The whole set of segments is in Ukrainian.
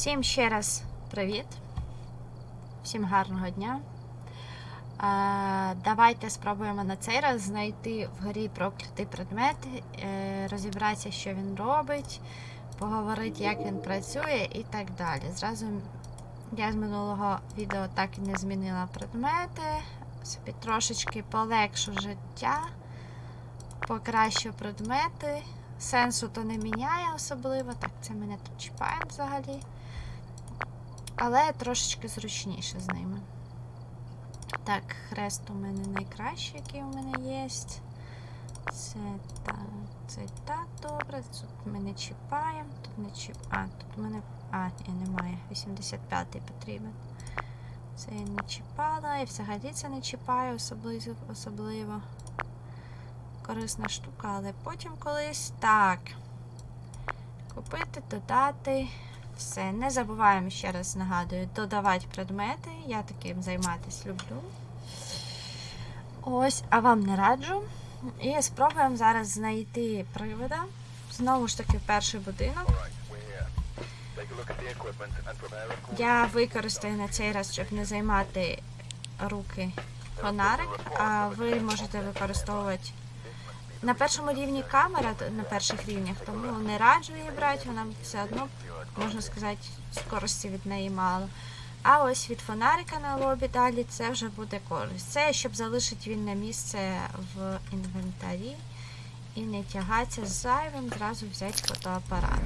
Всім ще раз привіт. Всім гарного дня. Давайте спробуємо на цей раз знайти в грі проклятий предмет, е, розібратися, що він робить, поговорити, як він працює і так далі. Зразу я з минулого відео так і не змінила предмети, собі трошечки полегшу життя, покращу предмети. Сенсу то не міняє особливо, так це мене тут чіпає взагалі. Але трошечки зручніше з ними. Так, хрест у мене найкращий, який у мене є. Це та, це так добре. Тут ми не чіпаємо, тут не чіп... А, тут у мене. А, ні, немає. 85-й потрібен. Це я не чіпала, і взагалі це не чіпаю особливо. особливо корисна штука, але потім колись так. Купити, додати. Все. Не забуваємо ще раз нагадую, додавати предмети. Я таким займатися люблю. Ось, а вам не раджу. І спробуємо зараз знайти привода. Знову ж таки, перший будинок. Я використаю на цей раз, щоб не займати руки фонарик, а ви можете використовувати на першому рівні камера на перших рівнях, тому не раджу її брати, вона все одно, можна сказати, скорості від неї мало. А ось від фонарика на лобі далі це вже буде користь. Це щоб залишити вільне місце в інвентарі і не тягатися зайвим, зразу взяти фотоапарат.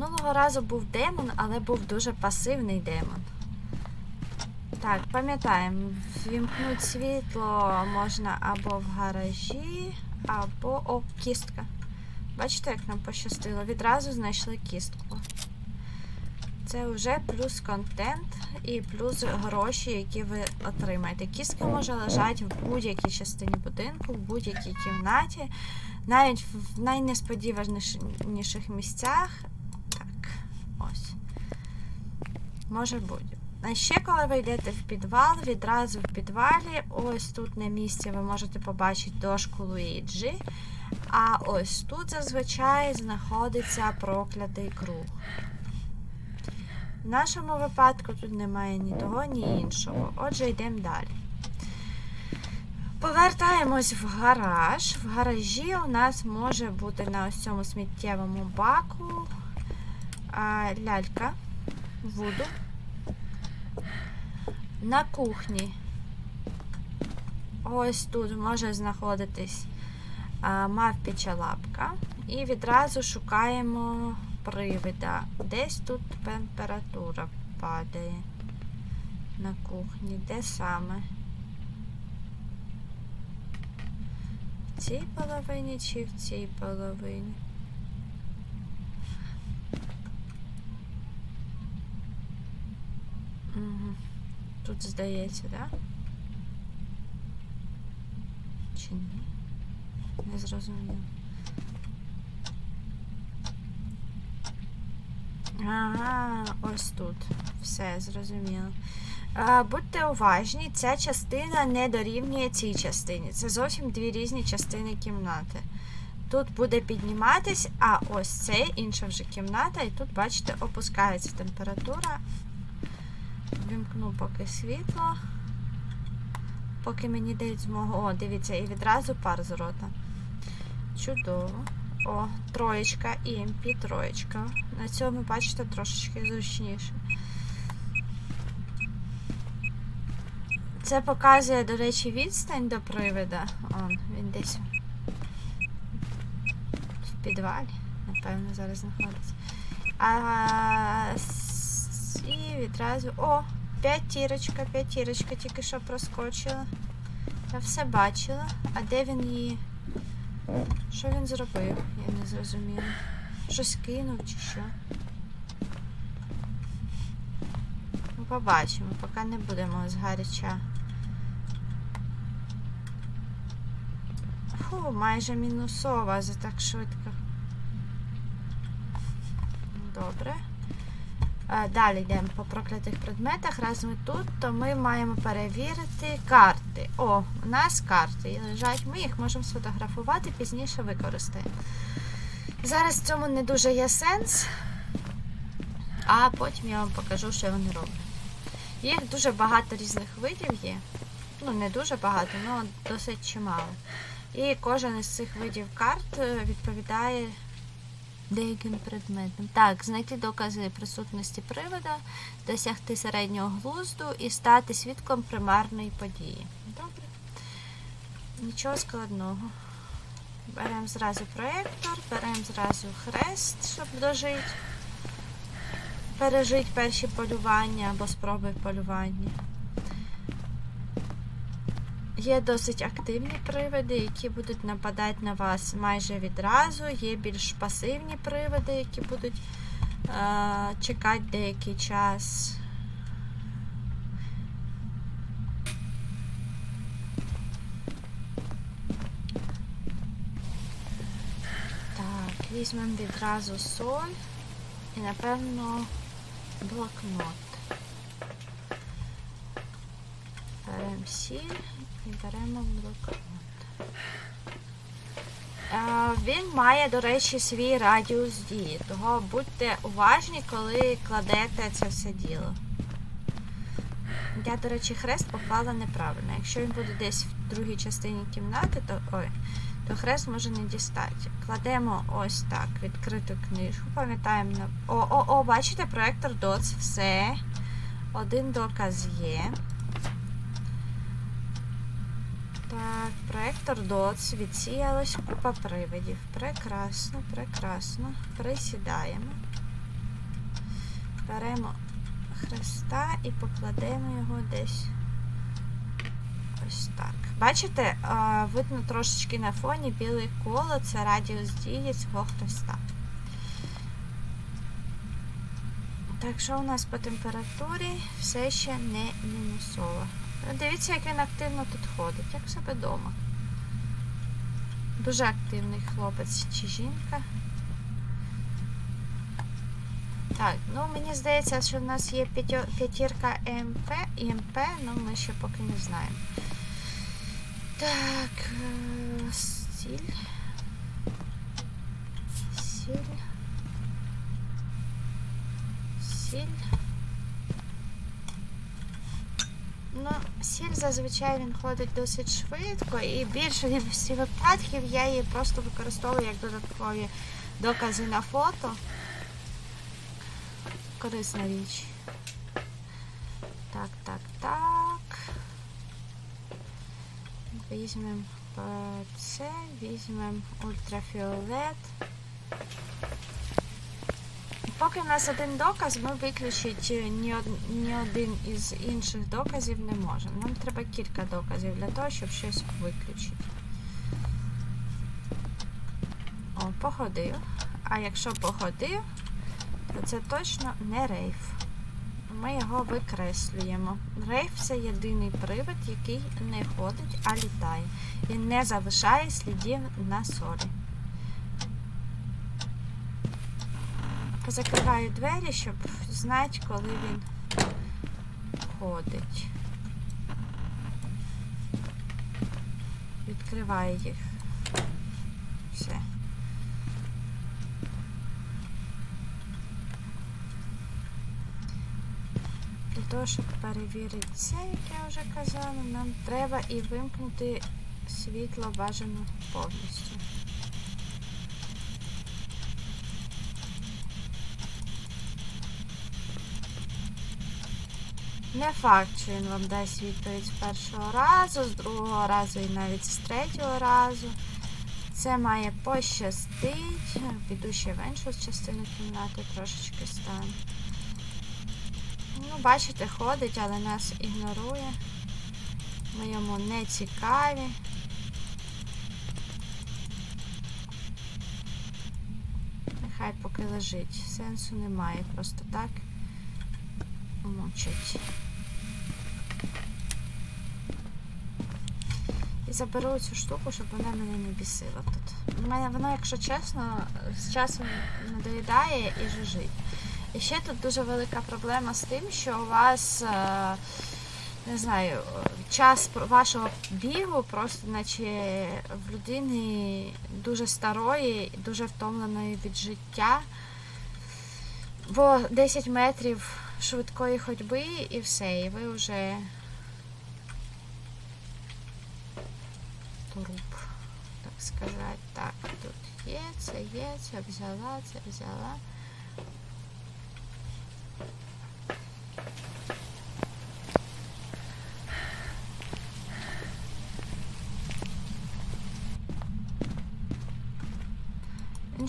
Минулого разу був демон, але був дуже пасивний демон. Так, пам'ятаємо, вімкнути світло можна або в гаражі, або о, кістка. Бачите, як нам пощастило? Відразу знайшли кістку. Це вже плюс контент і плюс гроші, які ви отримаєте. Кістка може лежати в будь-якій частині будинку, в будь-якій кімнаті, навіть в найнесподіваніших місцях. Так, ось. Може бути. А ще коли ви йдете в підвал, відразу в підвалі, ось тут на місці ви можете побачити дошку Луїджі. А ось тут зазвичай знаходиться проклятий круг. В нашому випадку тут немає ні того, ні іншого. Отже, йдемо далі. Повертаємось в гараж. В гаражі у нас може бути на ось цьому сміттєвому баку лялька Вуду. На кухні. Ось тут може знаходитись мавпіча лапка. І відразу шукаємо привида. Десь тут температура падає на кухні. Де саме? В цій половині чи в цій половині? Здається, так? Да? Чи ні? Не зрозуміло. Ага, ось тут. Все, зрозуміло. А, будьте уважні, ця частина не дорівнює цій частині. Це зовсім дві різні частини кімнати. Тут буде підніматись, а ось це інша вже кімната, і тут, бачите, опускається температура. Вімкну поки світло. Поки мені дають змогу. О, дивіться, і відразу пар з рота. Чудово. О, троєчка, імпі, троєчка. На цьому, бачите, трошечки зручніше. Це показує, до речі, відстань до привида. Он, він десь в підвалі, напевно, зараз знаходиться. А, і відразу. О! П'ятірочка, п'ятірочка тільки що проскочила. Я все бачила. А де він її? Що він зробив? Я не зрозуміла. Щось кинув чи що? Ну, побачимо, поки не будемо згаряча. Фу, майже мінусова за так швидко. Добре. Е, Далі йдемо по проклятих предметах. Раз ми тут, то ми маємо перевірити карти. О, у нас карти лежать. Ми їх можемо сфотографувати, пізніше використаємо. Зараз в цьому не дуже є сенс, а потім я вам покажу, що вони роблять. Їх дуже багато різних видів є. Ну, не дуже багато, але досить чимало. І кожен із цих видів карт е, відповідає деяким предметам. Так, знайти докази присутності привода, досягти середнього глузду і стати свідком примарної події. Добре. Нічого складного. Беремо зразу проєктор, беремо зразу хрест, щоб дожити. Пережити перші полювання або спроби полювання. Є досить активні привиди, які будуть нападати на вас майже відразу. Є більш пасивні привиди, які будуть е- чекати деякий час. Так, візьмемо відразу соль і, напевно, блокнот. Беремо сіль і беремо блокнот. Е, Він має, до речі, свій радіус дії, того будьте уважні, коли кладете це все діло. Я, до речі, хрест поклала неправильно. Якщо він буде десь в другій частині кімнати, то ой, то хрест може не дістати. Кладемо ось так, відкриту книжку. Пам'ятаємо. О, о, о, бачите, проектор DOTS, все. Один доказ є. Так, проектор DOTS, відсіялась купа привидів. Прекрасно, прекрасно. Присідаємо. Беремо хреста і покладемо його десь ось так. Бачите, видно трошечки на фоні біле коло, це радіус дії цього хреста. Так, що у нас по температурі все ще не мінусово. Дивіться, як він активно тут ходить, як себе вдома. Дуже активний хлопець чи жінка. Так, ну мені здається, що в нас є п'ятірка МП, ІМП, ну ми ще поки не знаємо. Так, е. Сіль. Сіль. Сіль зазвичай він ходить досить швидко, і більше всіх випадків я її просто використовую як додаткові докази на фото. Корисна річ. Так, так, так. Візьмемо е, це, візьмемо ультрафіолет. Поки в нас один доказ, ми виключити ні, од- ні один із інших доказів не можемо. Нам треба кілька доказів для того, щоб щось виключити. О, походив. А якщо походив, то це точно не рейф. Ми його викреслюємо. Рейф це єдиний привид, який не ходить, а літає. Він не залишає слідів на солі. Позакриваю двері, щоб знати, коли він ходить. Відкриваю їх. Все. Для того, щоб перевірити це, як я вже казала, нам треба і вимкнути світло бажано повністю. Не факт, що він вам дасть відповідь з першого разу, з другого разу і навіть з третього разу. Це має пощастить. Піду ще в іншу частину кімнати, трошечки стану. Ну, бачите, ходить, але нас ігнорує. Ми йому не цікаві. Нехай поки лежить. Сенсу немає. Просто так мучить. І заберу цю штуку, щоб вона мене не бісила тут. У мене воно, якщо чесно, з часом надоїдає і жужить. І ще тут дуже велика проблема з тим, що у вас, е, не знаю, час вашого бігу просто наче в людини дуже старої, дуже втомленої від життя. Бо 10 метрів швидкої ходьби і все, і ви вже труп, так сказати. Так, тут є, це є, це взяла, це взяла.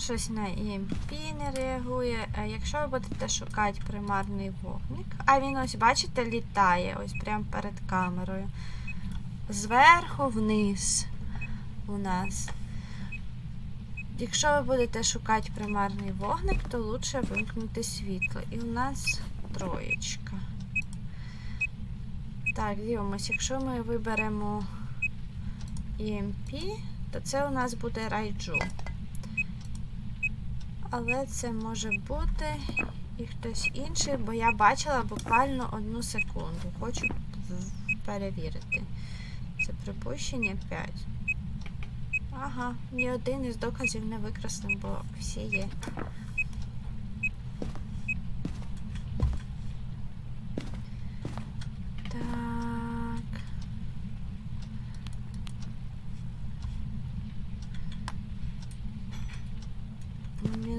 Щось на EMP не реагує. Якщо ви будете шукати примарний вогник, а він ось, бачите, літає ось прямо перед камерою. Зверху вниз у нас. Якщо ви будете шукати примарний вогник, то лучше вимкнути світло. І у нас троєчка. Так, дивимось, якщо ми виберемо EMP, то це у нас буде райджу. Але це може бути і хтось інший, бо я бачила буквально одну секунду. Хочу перевірити. Це припущення 5. Ага, ні один із доказів не викреслен, бо всі є. Так.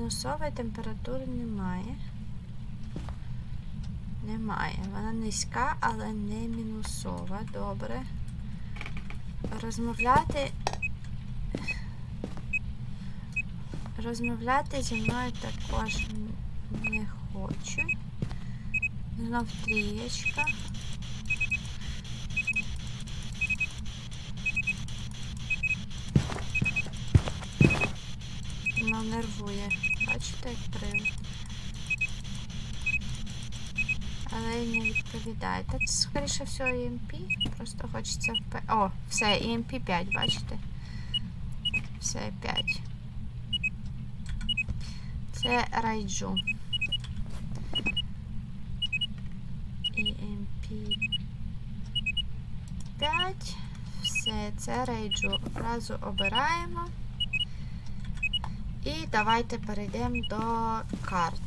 Мінусової температури немає. Немає. Вона низька, але не мінусова. Добре. Розмовляти. Розмовляти зі мною також не хочу. Знов трієчка. Вона нервує. Бачите, привид. Але не відповідає. Та це, скоріше всього, EMP. Просто хочеться впе... О, все, EMP 5, бачите? Все 5. Це райджу. EMP 5. Все, це рейджу. Одразу обираємо. І давайте перейдемо до карт.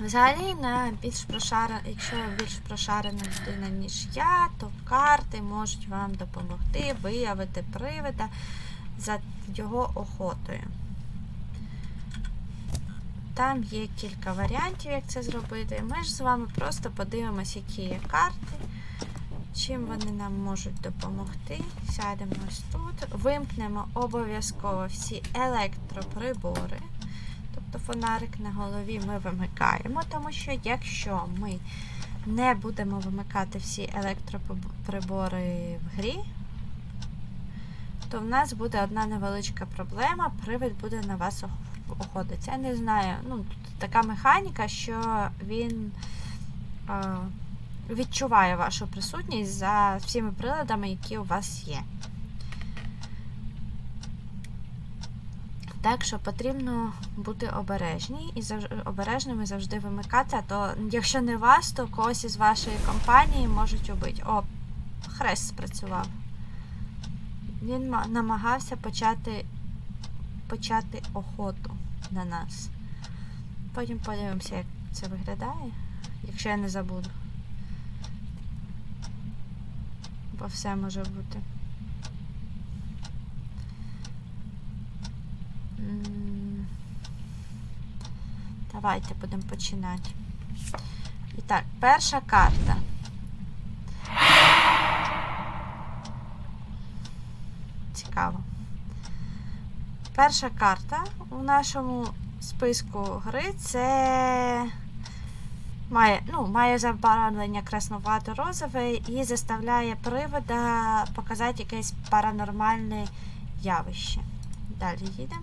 Взагалі, на більш прошарена, якщо більш прошарена людина, ніж я, то карти можуть вам допомогти виявити привида за його охотою. Там є кілька варіантів, як це зробити. Ми ж з вами просто подивимося, які є карти, чим вони нам можуть допомогти. Сядемо ось тут, вимкнемо обов'язково всі електроприбори. Тобто фонарик на голові ми вимикаємо, тому що якщо ми не будемо вимикати всі електроприбори в грі, то в нас буде одна невеличка проблема, привид буде на вас ох- охотитися. Я не знаю, ну, тут така механіка, що він е, відчуває вашу присутність за всіми приладами, які у вас є. Так що потрібно бути обережні і завж... обережними завжди вимикати, а то якщо не вас, то когось із вашої компанії можуть убити. О, хрест спрацював. Він намагався почати, почати охоту на нас. Потім подивимося, як це виглядає, якщо я не забуду. Бо все може бути. Давайте будемо починати. І так, перша карта. Цікаво. Перша карта у нашому списку гри це має, ну, має забарвлення краснувато-розове і заставляє привода показати якесь паранормальне явище. Далі їдемо.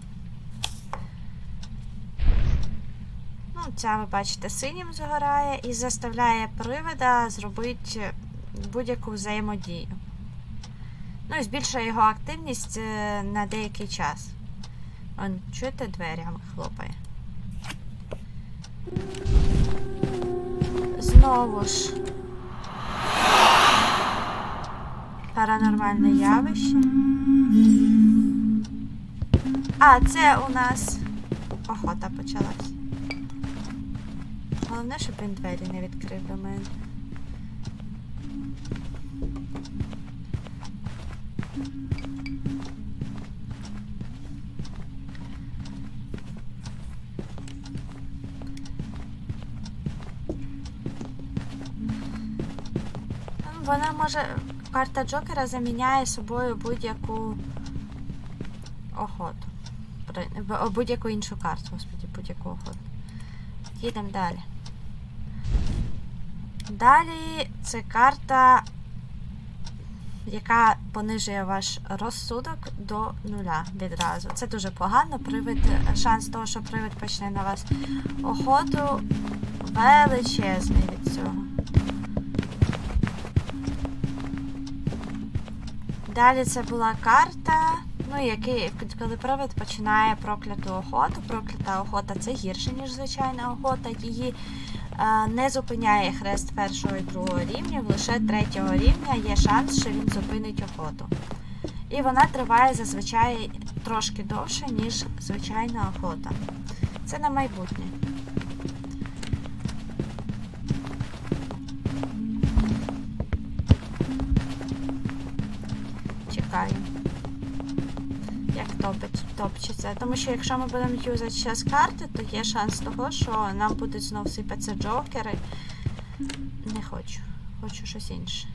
Ну, ця, ви бачите, синім згорає і заставляє привида зробити будь-яку взаємодію. Ну і збільшує його активність е, на деякий час. Он, чуєте, дверями хлопає. Знову ж. Паранормальне явище. А, це у нас охота почалась. Головне, щоб він двері не відкрив до мене. Вона може. Карта Джокера заміняє собою будь-яку охоту. Будь-яку іншу карту, господі, будь-яку охоту. Їдемо далі. Далі це карта, яка понижує ваш розсудок до нуля відразу. Це дуже погано. Привид, шанс того, що привид почне на вас охоту, величезний від цього. Далі це була карта, ну, який, коли привид починає прокляту охоту. Проклята охота це гірше, ніж звичайна охота. Її е, не зупиняє хрест першого і другого рівнів, лише третього рівня є шанс, що він зупинить охоту. І вона триває зазвичай трошки довше, ніж звичайна охота. Це на майбутнє. Чекаю. Як топить, топчеться. Тому що якщо ми будемо юзати зараз карти, то є шанс того, що нам будуть знов сипатися джокери. Не хочу. Хочу щось інше.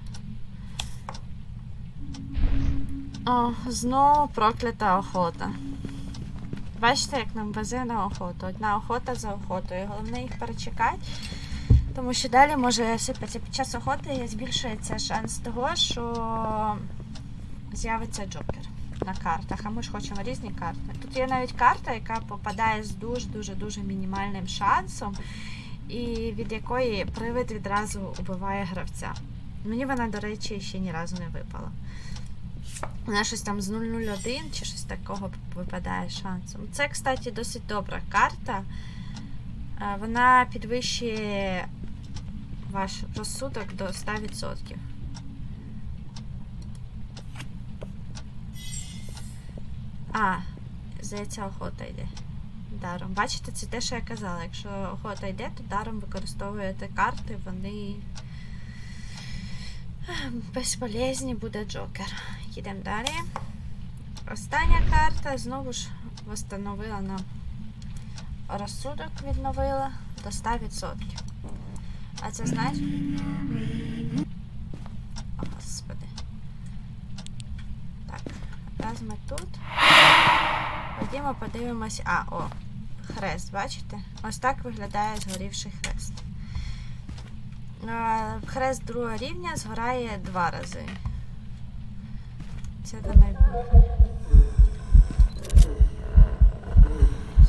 О, знову проклята охота. Бачите, як нам везе на охоту. Одна охота за охотою. Головне їх перечекати. Тому що далі може сипатися під час охоти збільшується шанс того, що з'явиться джокер на картах. А ми ж хочемо різні карти. Тут є навіть карта, яка попадає з дуже-дуже-дуже мінімальним шансом, і від якої привид відразу убиває гравця. Мені вона, до речі, ще ні разу не випала. Вона щось там з 001 чи щось такого випадає шансом. Це, кстати, досить добра карта. Е, Вона підвищує ваш розсудок до 100%. А, здається, охота йде. Даром. Бачите, це те, що я казала. Якщо охота йде, то даром використовуєте карти, вони ех, безполезні буде Джокер. Їдемо далі. Остання карта знову ж встановила нам розсудок, відновила до 100%. А це. О, господи. Так, раз ми тут. Ходімо, подивимось. А, о, хрест, бачите? Ось так виглядає згорівший хрест. Хрест другого рівня згорає два рази. Це до майбутнього.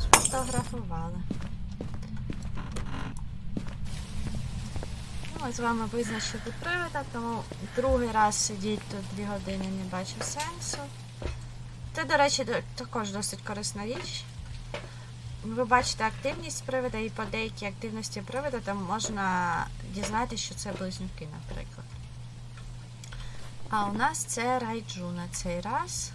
Сфотографували. Ну, Ми з вами визначили привода, тому другий раз сидіти тут дві години не бачу сенсу. Це, до речі, також досить корисна річ. Ви бачите активність привода і по деякій активності привода там можна дізнатися, що це близнюки, наприклад. А у нас це райджу на цей раз.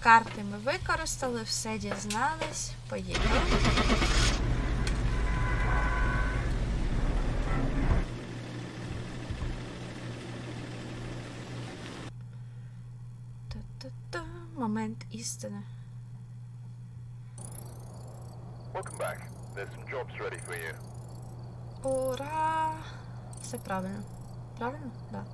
Карти ми використали, все дізнались. Поїхали. For you. Ура! Все правильно. Правильно? Да.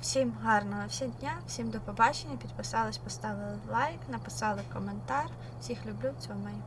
Всім гарного всім дня, всім до побачення. Підписались, поставили лайк, написали коментар. Всіх люблю, цьомаю.